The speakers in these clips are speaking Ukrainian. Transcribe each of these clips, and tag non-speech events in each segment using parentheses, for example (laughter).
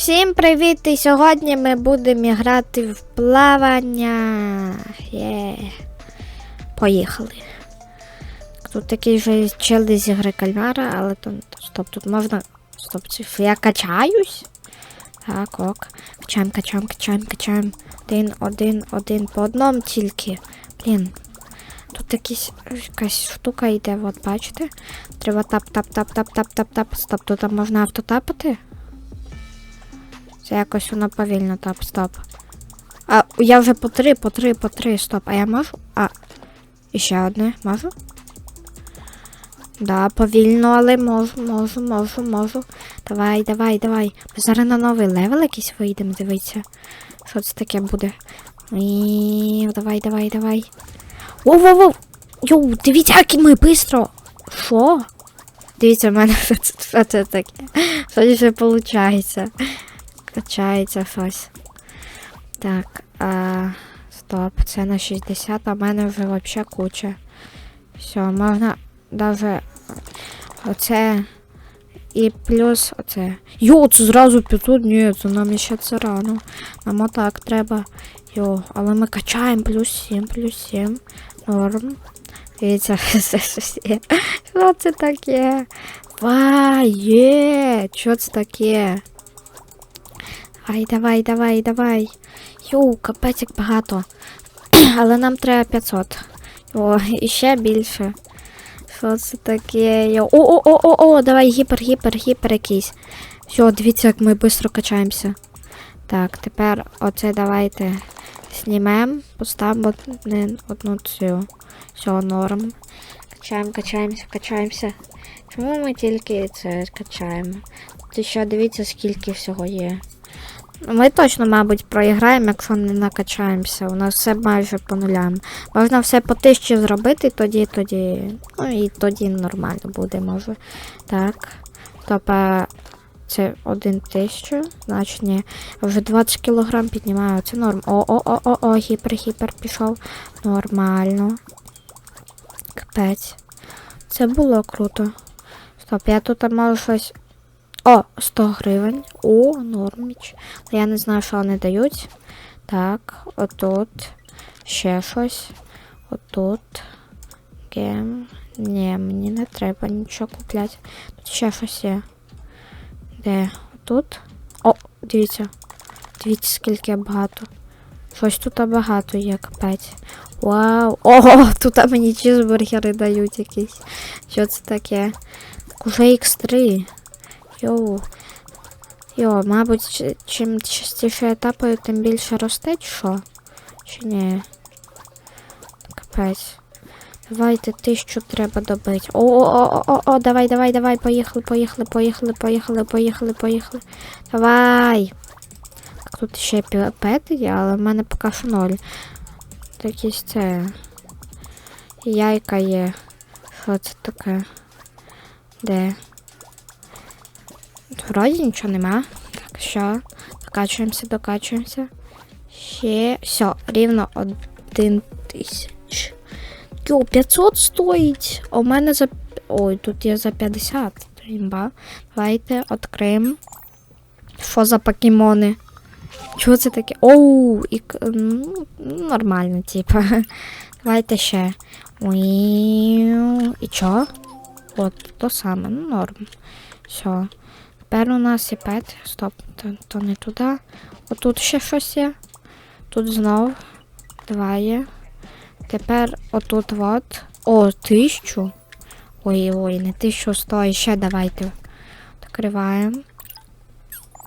Всім привіт! І сьогодні ми будемо грати в плавання. Є. Поїхали. Тут такий же чел з ігри кальмара, але то стоп, тут можна. Стоп, я качаюсь. Так, ок. Качаємо, качаємо, качаємо, качаємо. Один, один, один по одному тільки. Блін. Тут якісь, якась штука йде, от бачите? Треба тап, тап, тап, тап, тап, тап, тап. Стоп, тут можна автотапати? Це якось воно повільно, тап, стоп. А я вже по три, по три, по три, стоп. А я можу? А. І ще одне, можу? Да, повільно, але можу, можу, можу, можу. Давай, давай, давай. Ми зараз на новий левел якийсь вийдемо, дивіться. Що це таке буде? І... Давай, давай, давай. Воу-воу-воу! Йоу, дивіться, як ми бистро. Що? Дивіться, в мене (laughs) що це, таке. Що ще виходить? Качається щось. Так, а, стоп, це на 60, а в мене вже взагалі куча. Все, можна даже оце і плюс оце. Йо, це зразу 500, ні, це нам ще це рано. Нам отак треба. Йо, але ми качаємо плюс 7, плюс 7. Норм. Дивіться, (laughs) є. Що це таке? Вай, є! Що це таке? Давай, давай, давай, давай. Йоу, капець як багато. (clears throat) Але нам треба 500. О, і ще більше. Що це таке? Йо. О, о, о, о, о, давай гіпер, гіпер, гіпер якийсь. Все, дивіться, як ми швидко качаємося. Так, тепер оце давайте знімемо, поставимо одну цю. Все, норм. Качаємо, качаємося, качаємося. Чому ми тільки це качаємо? Ти ще дивіться, скільки всього є. Ми точно, мабуть, проіграємо, якщо не накачаємося. У нас все майже по нулям. Можна все по тисячі зробити, тоді, тоді. Ну і тоді нормально буде, може. Так. Тобто це один тисячу, значить ні. Вже 20 кілограм піднімаю, це норм. О, о, о, о, о, гіпер, гіпер пішов. Нормально. Капець. Це було круто. Стоп, я тут можу щось. О, 100 гривень. О, норміч. Я не знаю, що вони дають. Так, отут. Ще щось. Отут. Гем. Ні, мені не треба нічого купляти. Тут ще щось є. Де? Тут? О, дивіться. Дивіться, скільки багато. Щось тут багато є, капець. Вау! Ого, (laughs) тут мені чізбургери дають якісь. Що це таке? Уже X3. Йоу. Йо, мабуть, чим частіше я тапаю, тим більше росте, що? Чи ні? Капець. Давайте тисячу треба добити. О, о, о, о, о, давай, давай, давай, поїхали, поїхали, поїхали, поїхали, поїхали, поїхали. Давай. Так, тут ще пет є, але в мене поки що ноль. Є це. Яйка є. Що це таке? Де? Вроді нічого нема. Так, що? Докачуємося, докачуємося. Ще. Все, рівно один тисяч. Йо, 500 стоїть. У мене за. Ой, тут є за 50. Імба. Давайте відкриємо. Що за покемони? Чого це таке? Оу, і ну, нормально, типа. (laughs) Давайте ще. І чо? От, то саме, ну норм. Все. Тепер у нас є пет. Стоп, то, то не туди. Отут ще щось є. Тут знов. Два є. Тепер отут от. О, тисячу. Ой, ой, не тисячу сто. І ще давайте. Відкриваємо.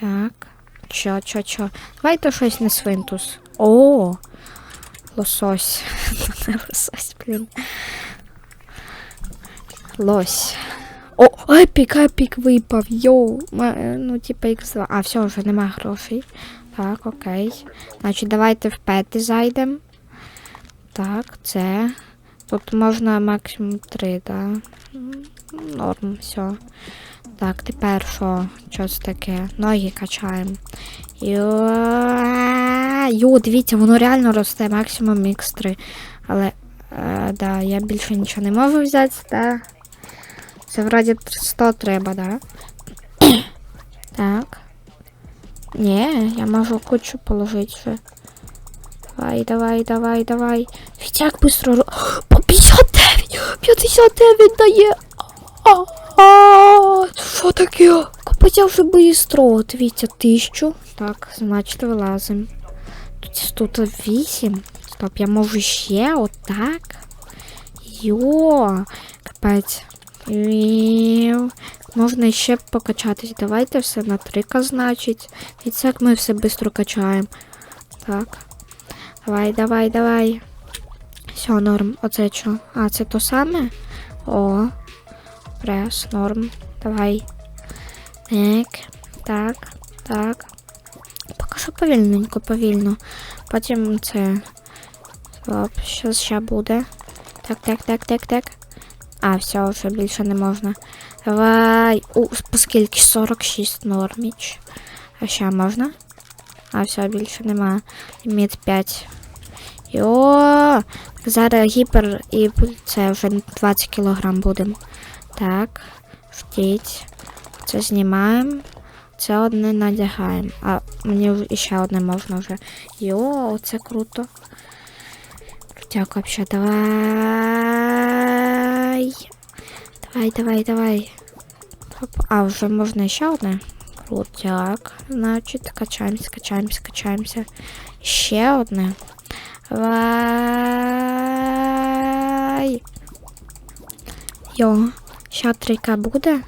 Так. Чо, чо, чо. Давайте щось не свинтус. О! Лосось. (laughs) Не лосось, блін. Лось. О, епік, епік випав, йоу. Е, Ну, типа X2. А, все, вже нема грошей. Так, окей. Значить, давайте в пети зайдемо. Так, це. Тут можна максимум 3, да. Норм, все. Так, тепер що? Що це таке? Ноги качаємо. Йо, дивіться, воно реально росте, максимум X3. Але, е, да, я більше нічого не можу взяти, да. Це вроді 100 треба, да? (coughs) так. Ні, я можу кучу положити вже. Давай, давай, давай, давай. Як быстро. ро- (gasps) По 59! 59 дає! А, Що таке? Капець вже быстро. Дивіться, тисячу. Так, значить вилазимо. Тут, тут 8. Стоп, я можу ще отак. Йо, капець. Вів. Можна ще покачатись. Давайте все на 3 значить. І як ми все швидко качаємо. Так. Давай, давай, давай. Все, норм. Оце що? А, це то саме? О. Прес, норм. Давай. Так, так, так. Поки що повільненько, повільно. Потім це. Оп, щось ще буде. Так, так, так, так, так. А, все, вже більше не можна. Давай. У, по скільки? 46 норміч. А ще можна? А, все, більше нема. Ліміт 5. Йо! Зараз гіпер і це вже 20 кілограм будемо. Так, ждіть. Це знімаємо. Це одне надягаємо. А мені ще одне можна вже. Йо, це круто. Крутяк вообще. Давай. Ай, давай, давай. Оп. А, уже можно еще одна? Крутяк. Значит, качаемся, качаемся, качаемся. Еще одна. Вай. Йо, ще трика буде.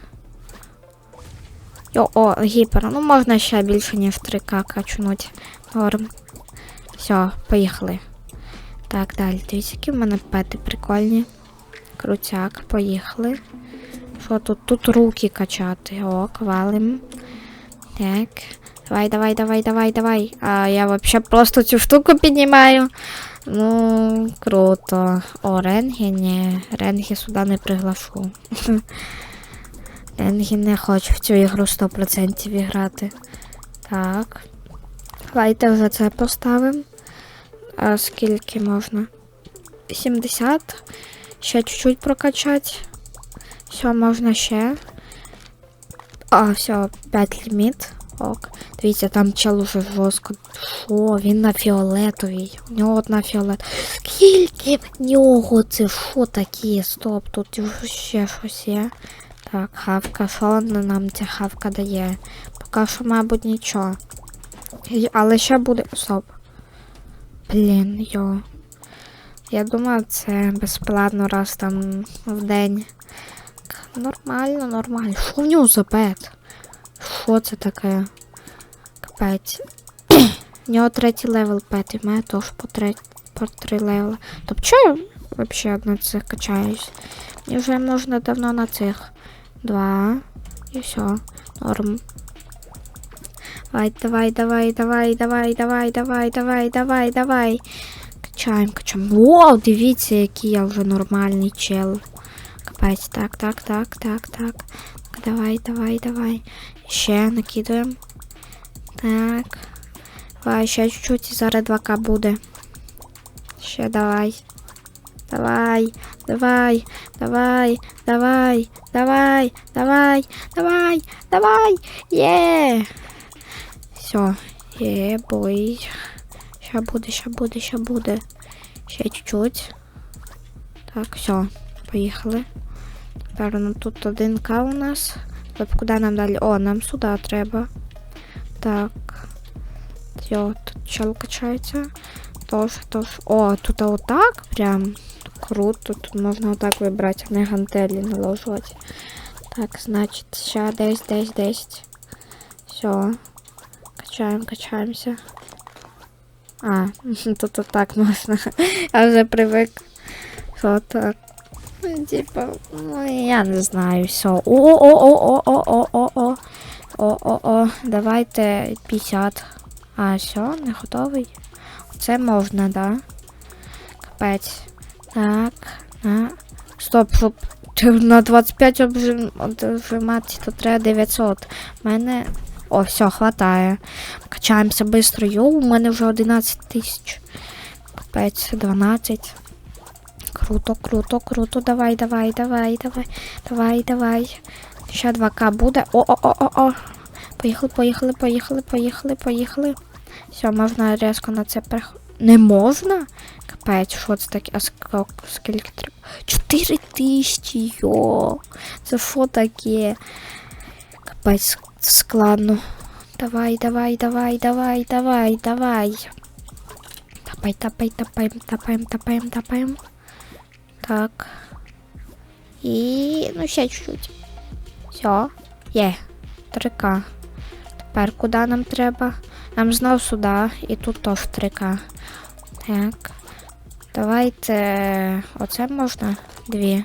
Йо, о, гіпер. Ну, можна ще більше, ніж 3К качнуть. Норм. Все, поїхали. Так, далі. Двісики в мене пети прикольні. Крутяк, поїхали. Що тут? Тут руки качати. О, валим. Так. Давай, давай, давай, давай, давай. А я вообще просто цю штуку піднімаю. Ну, круто. О, Ренгі, ні. Ренгі сюди не приглашу. (laughs) Ренгі не хоче в цю ігру 100% грати. Так. Давайте вже це поставимо. А скільки можна? 70. Ще чуть-чуть прокачати. Все, можна ще. А, все, 5 ліміт. Ок. Дивіться, там чел уже жорстко. Що, він на фіолетовій. У нього одна фіолет. Скільки в нього це що таке? Стоп, тут ще щось є. Так, хавка, що нам ця хавка дає? Поки що, мабуть, нічого. Але ще буде. Стоп. Блін, йо. Я думаю, це безплатно раз там в день. Нормально, нормально. Що в нього за пет? Що це таке? Капець. (clears throat) В нього третій левел пет, і мене теж по, три, по три левела. Тобто чого я взагалі на цих качаюсь? Мені вже можна давно на цих. Два. І все. Норм. Давай, давай, давай, давай, давай, давай, давай, давай, давай, давай. Качаємо, качаємо. Вау, дивіться, який я вже нормальний чел. Капець, так, так, так, так, так. Давай, давай, давай. Ще накидуємо. Так. Давай, ще чуть-чуть, і зараз 2К буде. Ще давай. Давай, давай, давай, давай, давай, давай, давай, давай. Є. Все, є, бой. Ще буде, ще буде, ще буде. Ще чуть-чуть. Так, все, поїхали. Тепер тут 1К у нас. Тобто куди нам далі? О, нам сюди треба. Так. Йо, тут чел качається. Тож, тож. О, тут отак прям. Круто. Тут можна отак вибрати, а не гантелі наложувати. Так, значить, ще десь, десь, десь. Все. Качаємо, качаємося. А, (laughs) тут отак можна. Я вже привик. Що так. Ну, Типа, ну я не знаю, все. О-о-о-о-о-о-о-о. О-о-о. Давайте 50. А, все, не готовий. Це можна, да? Капець. Так. На. Стоп, щоб на 25 обжим- обжимати, то треба 900. У мене. О, все, хватає. Качаємося швидко. Йоу, у мене вже 11 тисяч. Капець, 12. Круто, круто, круто. Давай, давай, давай, давай. Давай, давай. Ще 2К буде. О-о-о-о-о. Поїхали, поїхали, поїхали, поїхали, поїхали. Все, можна різко на це переходити. Не можна? Капець, що це таке? А ск- скільки треба? Чотири тисячі, йо. Це що таке? Капець складно. Давай, давай, давай, давай, давай, давай. Тапай, тапай, тапаем, тапаем, тапаем, тапаем. Так. І ну ще чуть-чуть. Все. Є. 3К. Тепер куди нам треба? Нам знов сюди. І тут теж 3К. Так. Давайте. Оце можна дві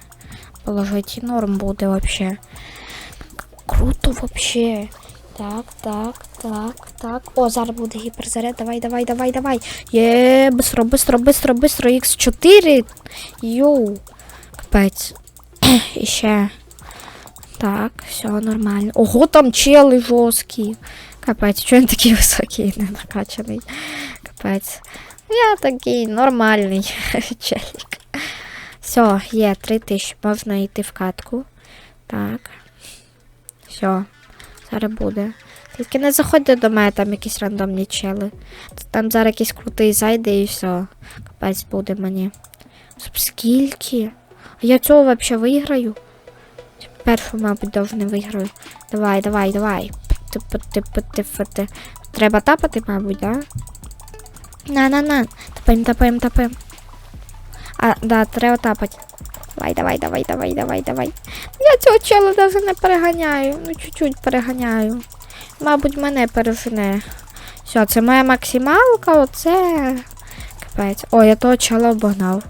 положити. Норм буде вообще Круто вообще. Так, так, так, так. О, зараз буде гіперзаряд. Давай, давай, давай, давай. Є, быстро, быстро, быстро, быстро. Х4. Йоу. Капець. (clears throat) І ще. Так, все нормально. Ого, там чели жорсткі. Капець, чого він такий високий і не накачаний? Капець. Я такий нормальний (laughs) челік. Все, є 3000. Можна йти в катку. Так. Все. Зараз буде. Тільки не заходьте до мене, там якісь рандомні чели. Там зараз якийсь крутий зайде і все. Капець буде мені. Скільки? А я цього взагалі виграю? Першу, мабуть, довго не виграю. Давай, давай, давай. Треба тапати, мабуть, да? На-на-на. Тапаємо, тапаємо, тапаємо. А, да, треба тапати. Давай, давай, давай, давай, давай, давай. Я цього чела навіть не переганяю. Ну, чуть-чуть переганяю. Мабуть, мене пережене. Все, це моя максималка, оце. Капець. О, я того чела обогнав.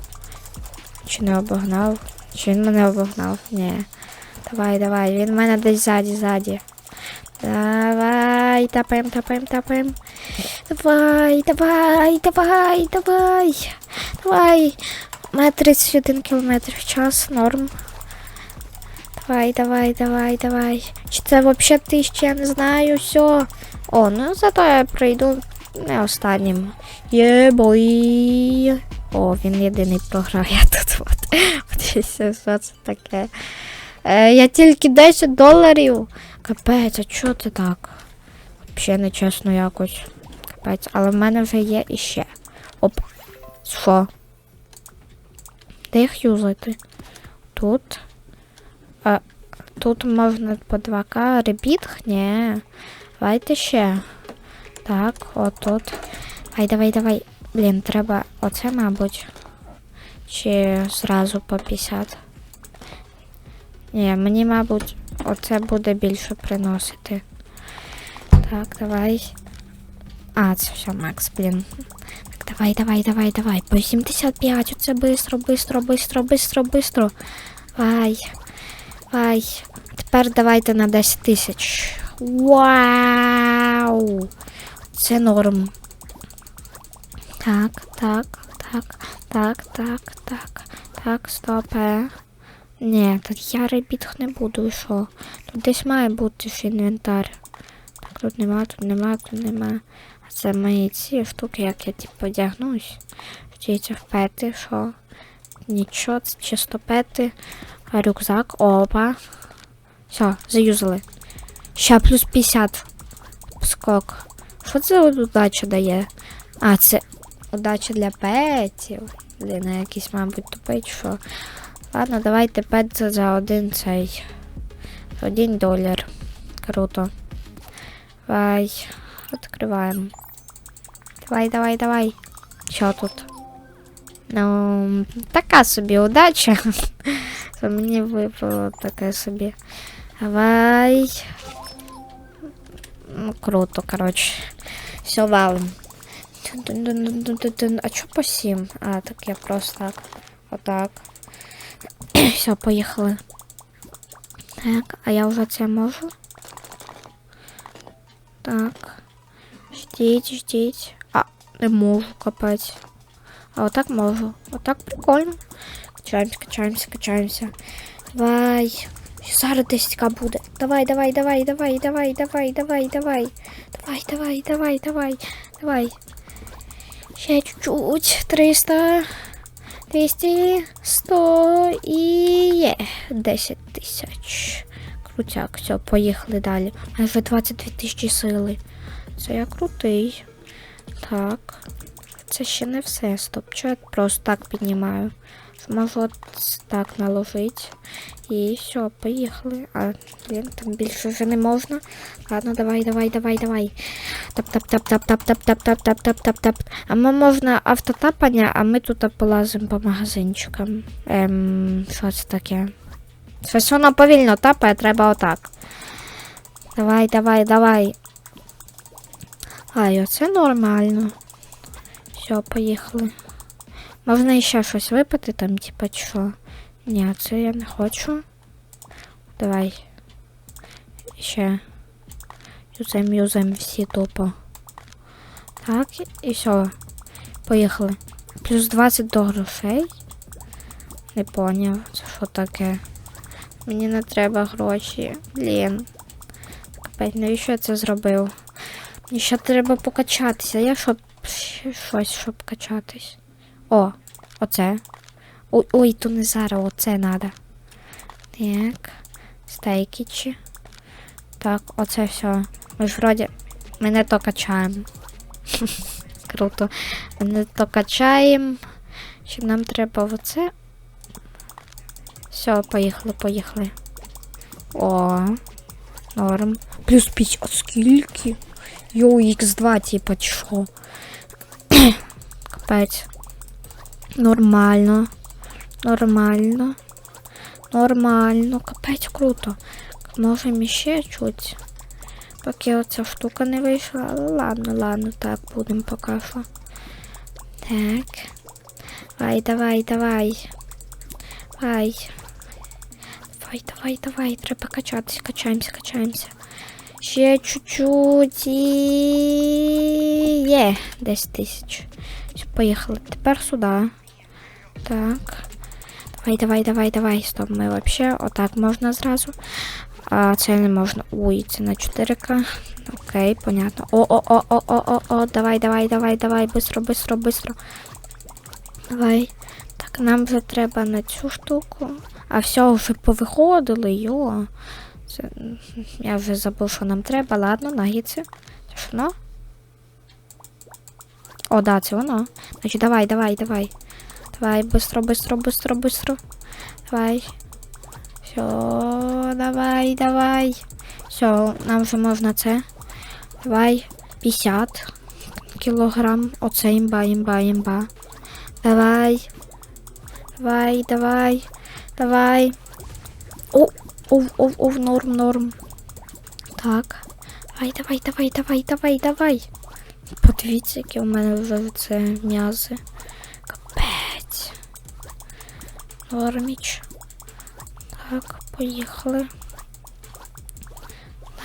Чи не обогнав? Чи він мене обогнав? Ні. Давай, давай, він в мене десь ззаді, ззаді. Давай, тапаємо, тапаємо, тапаємо. Давай, давай, давай, давай. Давай. Мене 31 км в час, норм. Давай, давай, давай, давай. Чи це взагалі тисяча, я не знаю, все. О, ну зато я пройду не останнім. Є бой. О, він єдиний програє тут. (laughs) От. Подивіться, що це таке. Е, я тільки 10 доларів. Капець, а чого ти так? Взагалі нечесно якось. Капець, але в мене вже є іще. Оп. Що? Де їх юзати? Тут. А, тут можна по 2К. Ребіт? Ні. Давайте ще. Так, отут. Ай, давай, давай. Блін, треба оце, мабуть. Чи зразу по 50. Ні, мені, мабуть, оце буде більше приносити. Так, давай. А, це все, Макс, блін. Давай, давай, давай, давай. По 75. Оце бистро, бистро, бистро, бистро, бистро. Давай. Давай. Тепер давайте на 10 тисяч. Вау! Це норм. Так, так, так, так, так, так, так, стопе. Ні, так я ребітх не буду, що? Тут десь має бути ж інвентар. Так, тут нема, тут нема, тут нема. Це мої ці штуки, як я типу одягнусь. Вчиться впети, що? Нічого, це чисто пети. Рюкзак, опа. Все, заюзали. Ща плюс 50. Скок. Що це удача дає? А, це удача для петів. Блін, якийсь, мабуть, тупий, що. Ладно, давайте пет за- за один цей. Один долар. Круто. Давай. Відкриваємо. Давай, давай, давай. Що тут? Ну, така собі удача. (laughs) Що мені випало таке собі. Давай. Ну, круто, коротше. Все валим. Тун-тун-тун-тун-тун-тун. А чо по 7? А, так я просто так. Отак. (coughs) Все, поїхали. Так, а я вже це можу. Так. Ждіть, ждіть. Не можу капець. А отак можу. Отак прикольно. Качаємося, качаємося, качаємося. Давай. Зараз 10к буде. Давай, давай, давай, давай, давай, давай, давай, давай. Давай, давай, давай, давай, давай. Ще чуть-чуть. 300. 200, 100 і є 10 тисяч. Крутяк, все, поїхали далі. Майже 22 тисячі сили. Це я крутий. Так. Це ще не все. Стоп. Чого я просто так піднімаю? Зможу от так наложити. І все, поїхали. А, блін, там більше вже не можна. Ладно, давай, давай, давай, давай. тап тап тап тап тап тап тап тап тап тап тап тап А ми можна автотапання, а ми тут полазимо по магазинчикам. Ем, що це таке? Щось воно повільно тапає, треба отак. Давай, давай, давай. Ай, оце нормально. Все, поїхали. Можна іще щось випити там, типа що? Ні, це я не хочу. Давай. Ще. Юзем, юзем всі тупо. Так, і все. Поїхали. Плюс 20 до грошей. Не поняв, це що таке. Мені не треба гроші. Блін. Капець, навіщо я це зробив? Ще треба покачатися. Я щоб щось, щоб качатись. О, оце. Ой, ой, то не зараз, оце надо. Так. Стейкічі. Так, оце все. Ми ж вроді. Ми не то качаємо. (laughs) Круто. Ми не то качаємо. Ще нам треба оце. Все, поїхали, поїхали. О, норм. Плюс 5, а скільки? Йоу, Х2, типа, чо? Капець. Нормально. Нормально. Нормально. Капець круто. Можемо ще чуть. Поки оця штука не вийшла. Ладно, ладно, так будемо поки що. Так. Давай, давай, давай. Давай. Давай, давай, давай. Треба качатись, качаємося, качаємося. Ще чуть-чуть і є 10 тисяч. Все, поїхали. Тепер сюди. Так. Давай, давай, давай, давай. Стоп, ми вообще отак можна зразу. А це не можна. Ой, це на 4К. Окей, понятно. О, о, о, о, о, о, о, давай, давай, давай, давай, быстро, быстро, быстро. Давай. Так, нам вже треба на цю штуку. А все, вже повиходили, йо. Це... Я вже забув, що нам треба. Ладно, нагіці. Це ж воно? О, да, це воно. Значить, давай, давай, давай. Давай, быстро, быстро, быстро, быстро. Давай. Все, давай, давай. Все, нам вже можна це. Давай. 50 кілограм. Оце імба, імба, імба. Давай. Давай, давай. Давай. О, ов, ов, ов, норм, норм. Так. Давай, давай, давай, давай, давай, давай. Подивіться, які у мене вже це м'язи. Капець. Норміч. Так, поїхали.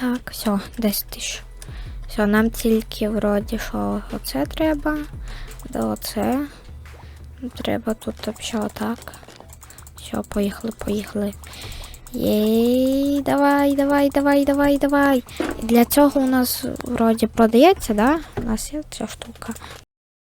Так, все, 10 тисяч. Все, нам тільки вроді що оце треба. Да оце. Треба тут взагалі отак. Все, поїхали, поїхали. Єй, давай, давай, давай, давай, давай. Для цього у нас вроді продається, да? У нас є ця штука.